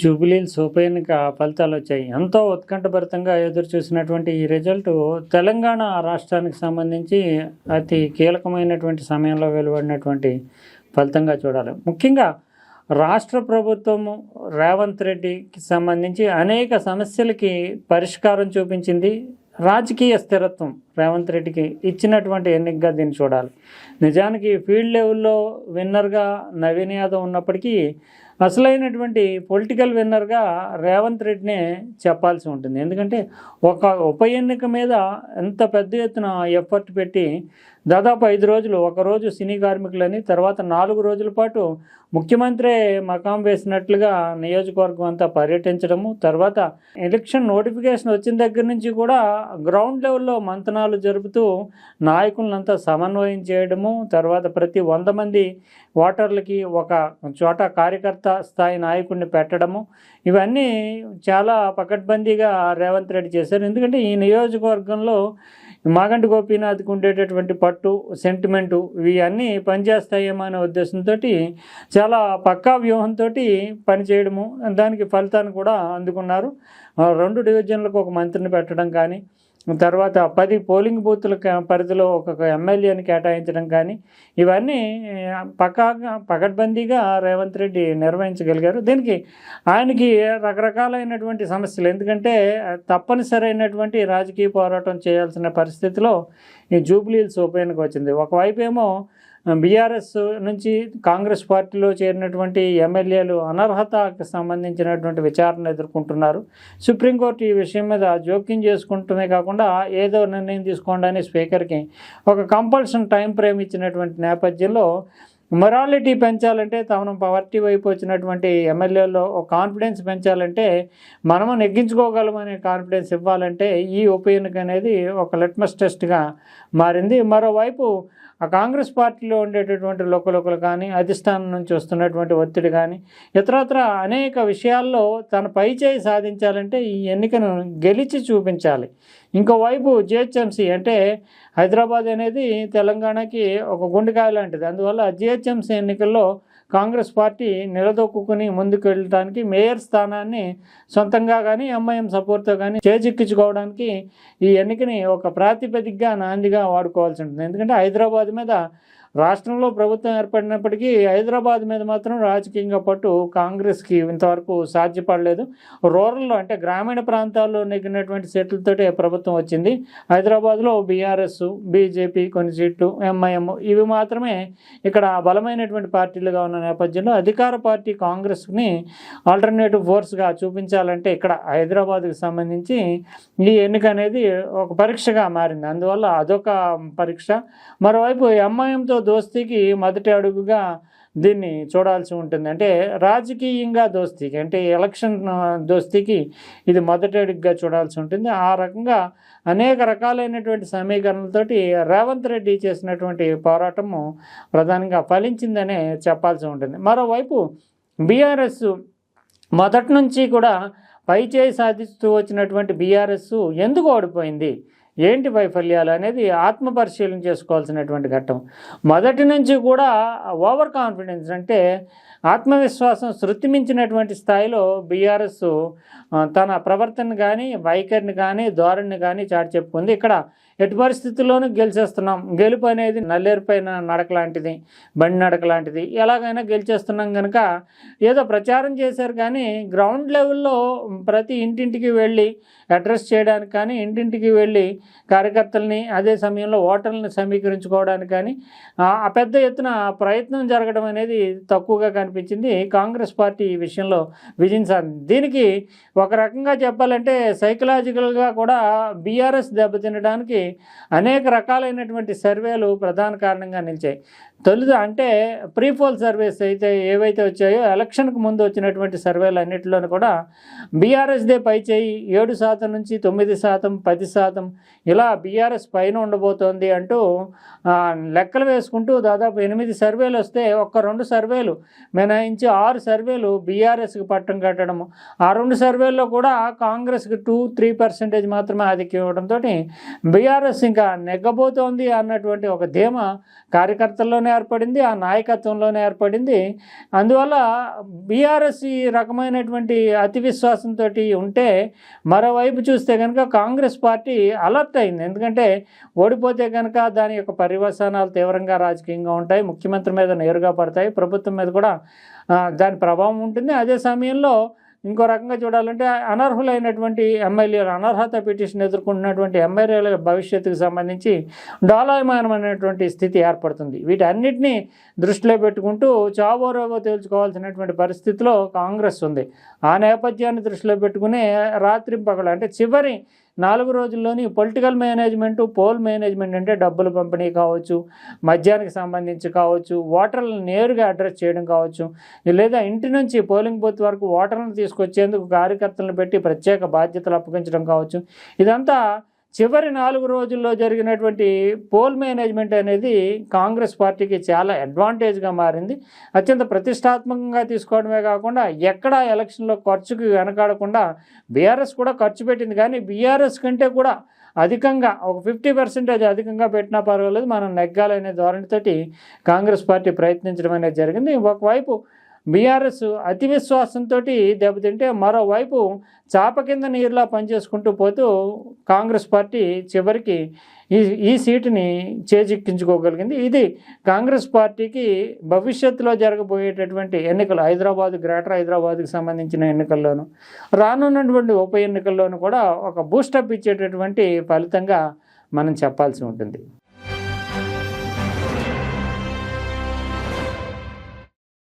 జూబిలీల్స్ ఉప ఎన్నిక ఫలితాలు వచ్చాయి. ఎంతో ఉత్కంఠభరితంగా ఎదురు చూసినటువంటి ఈ రిజల్ట్ తెలంగాణ రాష్ట్రానికి సంబంధించి అతి కీలకమైనటువంటి సమయంలో వెలువడినటువంటి ఫలితంగా చూడాలి. ముఖ్యంగా రాష్ట్ర ప్రభుత్వము రేవంత్ రెడ్డికి సంబంధించి అనేక సమస్యలకి పరిష్కారం చూపించింది. రాజకీయ స్థిరత్వం రేవంత్ రెడ్డికి ఇచ్చినటువంటి ఎన్నికగా దీన్ని చూడాలి. నిజానికి ఫీల్డ్ లెవెల్లో విన్నర్గా నవీన్ యాదవ్ ఉన్నప్పటికీ అసలైనటువంటి పొలిటికల్ విన్నర్గా రేవంత్ రెడ్డినే చెప్పాల్సి ఉంటుంది. ఎందుకంటే ఒక ఉప ఎన్నిక మీద ఎంత పెద్ద ఎత్తున ఎఫర్ట్ పెట్టి దాదాపు ఐదు రోజులు. ఒక రోజు సినీ కార్మికులని తర్వాత నాలుగు రోజుల పాటు ముఖ్యమంత్రి మకాం వేసినట్లుగా నియోజకవర్గం అంతా పర్యటించడము తర్వాత ఎలక్షన్ నోటిఫికేషన్ వచ్చిన దగ్గర నుంచి కూడా గ్రౌండ్ లెవెల్లో మంతనాలు జరుపుతూ నాయకులంతా సమన్వయం చేయడము తర్వాత ప్రతి వంద మంది ఓటర్లకి ఒక చోట కార్యకర్త స్థాయి నాయకుడిని పెట్టడము ఇవన్నీ చాలా పకడ్బందీగా రేవంత్ రెడ్డి చేశారు. ఎందుకంటే ఈ నియోజకవర్గంలో మాగంటి గోపీనాథ్కి ఉండేటటువంటి పట్టు సెంటిమెంటు ఇవన్నీ పనిచేస్తాయేమో అనే ఉద్దేశంతో చాలా పక్కా వ్యూహంతో పనిచేయడము దానికి ఫలితాన్ని కూడా అందుకున్నారు. రెండు డివిజన్లకు ఒక మంత్రిని పెట్టడం కానీ తర్వాత పది పోలింగ్ బూత్ల పరిధిలో ఒక ఎమ్మెల్యేని కేటాయించడం కానీ ఇవన్నీ పక్కాగా పకడ్బందీగా రేవంత్ రెడ్డి నిర్వహించగలిగారు. దీనికి ఆయనకి రకరకాలైనటువంటి సమస్యలు ఎందుకంటే తప్పనిసరైనటువంటి రాజకీయ పోరాటం చేయాల్సిన పరిస్థితిలో ఈ జూబ్లీల్స్ ఉప వచ్చింది. ఒకవైపు ఏమో బీఆర్ఎస్ నుంచి కాంగ్రెస్ పార్టీలో చేరినటువంటి ఎమ్మెల్యేలు అనర్హతకు సంబంధించినటువంటి విచారణ ఎదుర్కొంటున్నారు. సుప్రీంకోర్టు ఈ విషయం మీద జోక్యం చేసుకుంటమే కాకుండా ఏదో నిర్ణయం తీసుకోండి అని స్పీకర్కి ఒక కంపల్షన్ టైం ఫ్రేమ్ ఇచ్చినటువంటి నేపథ్యంలో మొరాలిటీ పెంచాలంటే తమను పవర్టీ వైపు వచ్చినటువంటి ఎమ్మెల్యేలో ఒక కాన్ఫిడెన్స్ పెంచాలంటే మనము నెగ్గించుకోగలమనే కాన్ఫిడెన్స్ ఇవ్వాలంటే ఈ ఉప ఎన్నిక అనేది ఒక లిట్మస్ టెస్ట్గా మారింది. మరోవైపు ఆ కాంగ్రెస్ పార్టీలో ఉండేటటువంటి లోకలోకలు కానీ అధిష్టానం నుంచి వస్తున్నటువంటి ఒత్తిడి కానీ ఇతరత్ర అనేక విషయాల్లో తన పై చేయి సాధించాలంటే ఈ ఎన్నికను గెలిచి చూపించాలి. ఇంకోవైపు జిహెచ్ఎంసీ అంటే హైదరాబాద్ అనేది తెలంగాణకి ఒక గుండెకాయ లాంటిది. అందువల్ల జిహెచ్ఎంసీ ఎన్నికల్లో కాంగ్రెస్ పార్టీ నిలదొక్కుని ముందుకు వెళ్ళడానికి మేయర్ స్థానాన్ని సొంతంగా కానీ ఎంఐఎం సపోర్ట్తో కానీ చేజిక్కించుకోవడానికి ఈ ఎన్నికని ఒక ప్రాతిపదికగా నాందిగా వాడుకోవాల్సి ఉంటుంది. ఎందుకంటే హైదరాబాద్ మీద రాష్ట్రంలో ప్రభుత్వం ఏర్పడినప్పటికీ హైదరాబాద్ మీద మాత్రం రాజకీయంగా పట్టు కాంగ్రెస్కి ఇంతవరకు సాధ్యపడలేదు. రూరల్లో అంటే గ్రామీణ ప్రాంతాల్లో నెగ్గినటువంటి సీట్లతోటే ప్రభుత్వం వచ్చింది. హైదరాబాద్లో బీఆర్ఎస్ బీజేపీ కొన్ని సీట్లు ఎంఐఎం ఇవి మాత్రమే ఇక్కడ బలమైనటువంటి పార్టీలుగా ఉన్న నేపథ్యంలో అధికార పార్టీ కాంగ్రెస్ని ఆల్టర్నేటివ్ ఫోర్స్గా చూపించాలంటే ఇక్కడ హైదరాబాద్కి సంబంధించి ఈ ఎన్నిక అనేది ఒక పరీక్షగా మారింది. అందువల్ల అదొక పరీక్ష. మరోవైపు ఎంఐఎంతో దోస్తీకి మొదటి అడుగుగా దీన్ని చూడాల్సి ఉంటుంది. అంటే రాజకీయంగా దోస్తీకి అంటే ఎలక్షన్ దోస్తీకి ఇది మొదటి అడుగుగా చూడాల్సి ఉంటుంది. ఆ రకంగా అనేక రకాలైనటువంటి సమీకరణలతోటి రేవంత్ రెడ్డి చేసినటువంటి పోరాటము ప్రధానంగా ఫలించిందనే చెప్పాల్సి ఉంటుంది. మరోవైపు బీఆర్ఎస్ మొదటి నుంచి కూడా పై చేయి సాధిస్తూ వచ్చినటువంటి బీఆర్ఎస్ ఎందుకు ఓడిపోయింది? ఏంటి వైఫల్యాలు అనేది ఆత్మ పరిశీలన చేసుకోవాల్సినటువంటి ఘట్టం. మొదటి నుంచి కూడా ఓవర్ కాన్ఫిడెన్స్ అంటే ఆత్మవిశ్వాసం శృతి మించినటువంటి స్థాయిలో బీఆర్ఎస్ తన ప్రవర్తన కానీ వైఖరిని కానీ ధోరణిని కానీ చాటి చెప్పుకుంది. ఇక్కడ ఎటు పరిస్థితుల్లోనూ గెలిచేస్తున్నాం. గెలుపు అనేది నల్లేరు పైన నడక లాంటిది బండి నడక లాంటిది. ఎలాగైనా గెలిచేస్తున్నాం కనుక ఏదో ప్రచారం చేశారు కానీ గ్రౌండ్ లెవెల్లో ప్రతి ఇంటింటికి వెళ్ళి అడ్రస్ చేయడానికి కానీ ఇంటింటికి వెళ్ళి కార్యకర్తల్ని అదే సమయంలో ఓటర్లని సమీకరించుకోవడానికి కానీ ఆ పెద్ద ఎత్తున ప్రయత్నం జరగడం అనేది తక్కువగా కనిపించింది కాంగ్రెస్ పార్టీ ఈ విషయంలో విజయం సాధించింది దీనికి ఒక రకంగా చెప్పాలంటే సైకలాజికల్గా కూడా బీఆర్ఎస్ దెబ్బతినడానికి అనేక రకాలైనటువంటి సర్వేలు ప్రధాన కారణంగా నిలిచాయి. తొలుత అంటే ప్రీపోల్ సర్వేస్ అయితే ఏవైతే వచ్చాయో ఎలక్షన్కు ముందు వచ్చినటువంటి సర్వేలు అన్నింటిలోనూ కూడా బీఆర్ఎస్దే పై చేయి. ఏడు శాతం నుంచి తొమ్మిది శాతం పది శాతం ఇలా బీఆర్ఎస్ పైన ఉండబోతోంది అంటూ లెక్కలు వేసుకుంటూ దాదాపు ఎనిమిది సర్వేలు వస్తే ఒక్క రెండు సర్వేలు మినహాయించి ఆరు సర్వేలు బీఆర్ఎస్కి పట్టం కట్టడము. ఆ రెండు సర్వేల్లో కూడా కాంగ్రెస్కి టూ త్రీ పర్సెంటేజ్ మాత్రమే ఆధిక్యం ఇవ్వడంతో బీఆర్ఎస్ ఇంకా నెగ్గబోతోంది అన్నటువంటి ఒక ధీమ కార్యకర్తల్లోనే ఏర్పడింది ఆ నాయకత్వంలోనే ఏర్పడింది. అందువల్ల బీఆర్ఎస్ ఈ రకమైనటువంటి అతి విశ్వాసంతో ఉంటే మరోవైపు చూస్తే కనుక కాంగ్రెస్ పార్టీ అలర్ట్ అయింది. ఎందుకంటే ఓడిపోతే కనుక దాని యొక్క పర్యవసానాలు తీవ్రంగా రాజకీయంగా ఉంటాయి ముఖ్యమంత్రి మీద నేరుగా పడతాయి ప్రభుత్వం మీద కూడా దాని ప్రభావం ఉంటుంది. అదే సమయంలో ఇంకో రకంగా చూడాలంటే అనర్హులైనటువంటి ఎమ్మెల్యేలు అనర్హత పిటిషన్ ఎదుర్కొంటున్నటువంటి ఎమ్మెల్యేల భవిష్యత్తుకు సంబంధించి డోలాయమానమైనటువంటి స్థితి ఏర్పడుతుంది. వీటన్నిటినీ దృష్టిలో పెట్టుకుంటూ చావోరోవో తేల్చుకోవాల్సినటువంటి పరిస్థితిలో కాంగ్రెస్ ఉంది. ఆ నేపథ్యాన్ని దృష్టిలో పెట్టుకుని రాత్రింపగలు అంటే చివరి నాలుగు రోజుల్లోని పొలిటికల్ మేనేజ్మెంట్ పోల్ మేనేజ్మెంట్ అంటే డబ్బులు పంపిణీ కావచ్చు మద్యానికి సంబంధించి కావచ్చు ఓటర్లను నేరుగా అడ్రస్ చేయడం కావచ్చు లేదా ఇంటి నుంచి పోలింగ్ బూత్ వరకు ఓటర్లను తీసుకొచ్చేందుకు కార్యకర్తలను పెట్టి ప్రత్యేక బాధ్యతలు అప్పగించడం కావచ్చు. ఇదంతా చివరి నాలుగు రోజుల్లో జరిగినటువంటి పోల్ మేనేజ్మెంట్ అనేది కాంగ్రెస్ పార్టీకి చాలా అడ్వాంటేజ్గా మారింది. అత్యంత ప్రతిష్టాత్మకంగా తీసుకోవడమే కాకుండా ఎక్కడ ఎలక్షన్లో ఖర్చుకి వెనకాడకుండా బీఆర్ఎస్ కూడా ఖర్చు పెట్టింది. కానీ బీఆర్ఎస్ కంటే కూడా అధికంగా ఒక ఫిఫ్టీ పర్సెంటేజ్ అధికంగా పెట్టినా పర్వాలేదు. మనం నెగ్గాలనే ధోరణితోటి కాంగ్రెస్ పార్టీ ప్రయత్నించడం అనేది జరిగింది. ఒకవైపు బీఆర్ఎస్ అతి విశ్వాసంతో దెబ్బతింటే మరోవైపు చాప కింద నీరులా పనిచేసుకుంటూ పోతూ కాంగ్రెస్ పార్టీ చివరికి ఈ ఈ సీటుని చేజిక్కించుకోగలిగింది. ఇది కాంగ్రెస్ పార్టీకి భవిష్యత్తులో జరగబోయేటటువంటి ఎన్నికలు హైదరాబాద్ గ్రేటర్ హైదరాబాద్కి సంబంధించిన ఎన్నికల్లోనూ రానున్నటువంటి ఉప ఎన్నికల్లోనూ కూడా ఒక బూస్టప్ ఇచ్చేటటువంటి ఫలితంగా మనం చెప్పాల్సి ఉంటుంది.